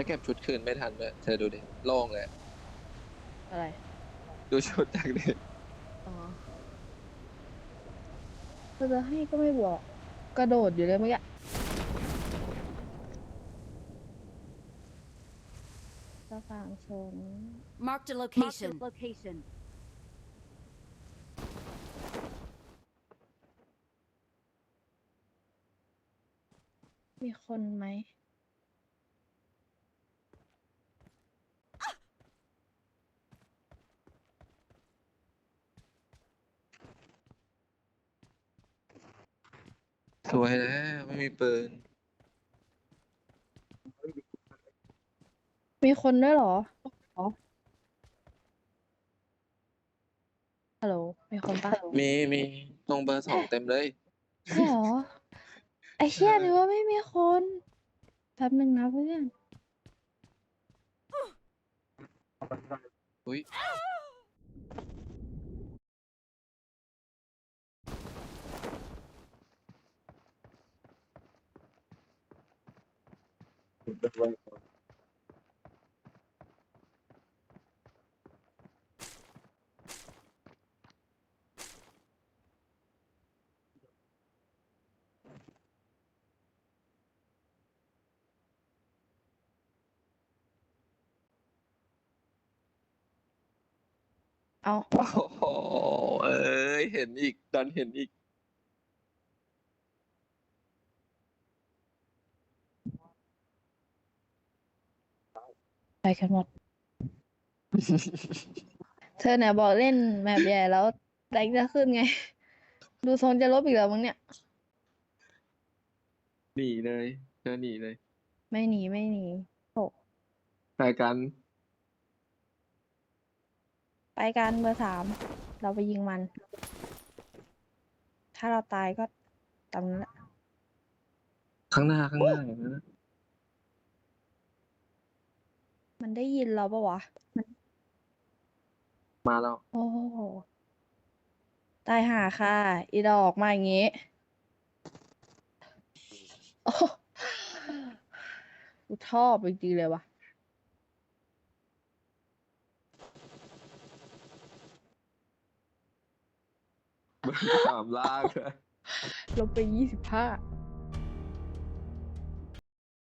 จะเก็บชุดคืนไม่ทันเลยเธอดูดิ โล่งเลย อะไร ดูชุดจากดิอ๋อก็จะให้ก็ไม่บอก กระโดดอยู่เลยเมื่อกี้จะฝั่งชน Marked a location. location. มีคนไหม สวยแล้วไม่มีปืน มีคนด้วยเหรออ๋อฮัลโหล มีคนปะมีมีตรงเบอร์สองเต็มเลย ใช่เหรอ ไอ้เชี่ยนึกว่าไม่มีคน แป๊บหนึ่งนะเพื่อน อุ้ย เอาโอ้โหเอ้ย เห็นอีก ดันเห็นอีก ไปกันหมด เธอเนี่ยบอกเล่นแมปใหญ่แล้วแรงจะขึ้นไง ดูทรงจะลบอีกแล้วมึงเนี่ย หนีเลยเธอหนีเลยไม่หนีไม่หนีโอ้แต่กันไปกันเบอร์สาม เราไปยิงมัน ถ้าเราตายก็ตามนั้นแหละข้างหน้าข้างหน้าอย่างนั้นนะ มันได้ยินเราปะวะมาแล้ว โอ้โหตายหาค่ะ อีดอกมาอย่างงี้โอ้กูชอบจริงๆเลยวะเบอร์สามลากเลย ลบไปยี่สิบห้า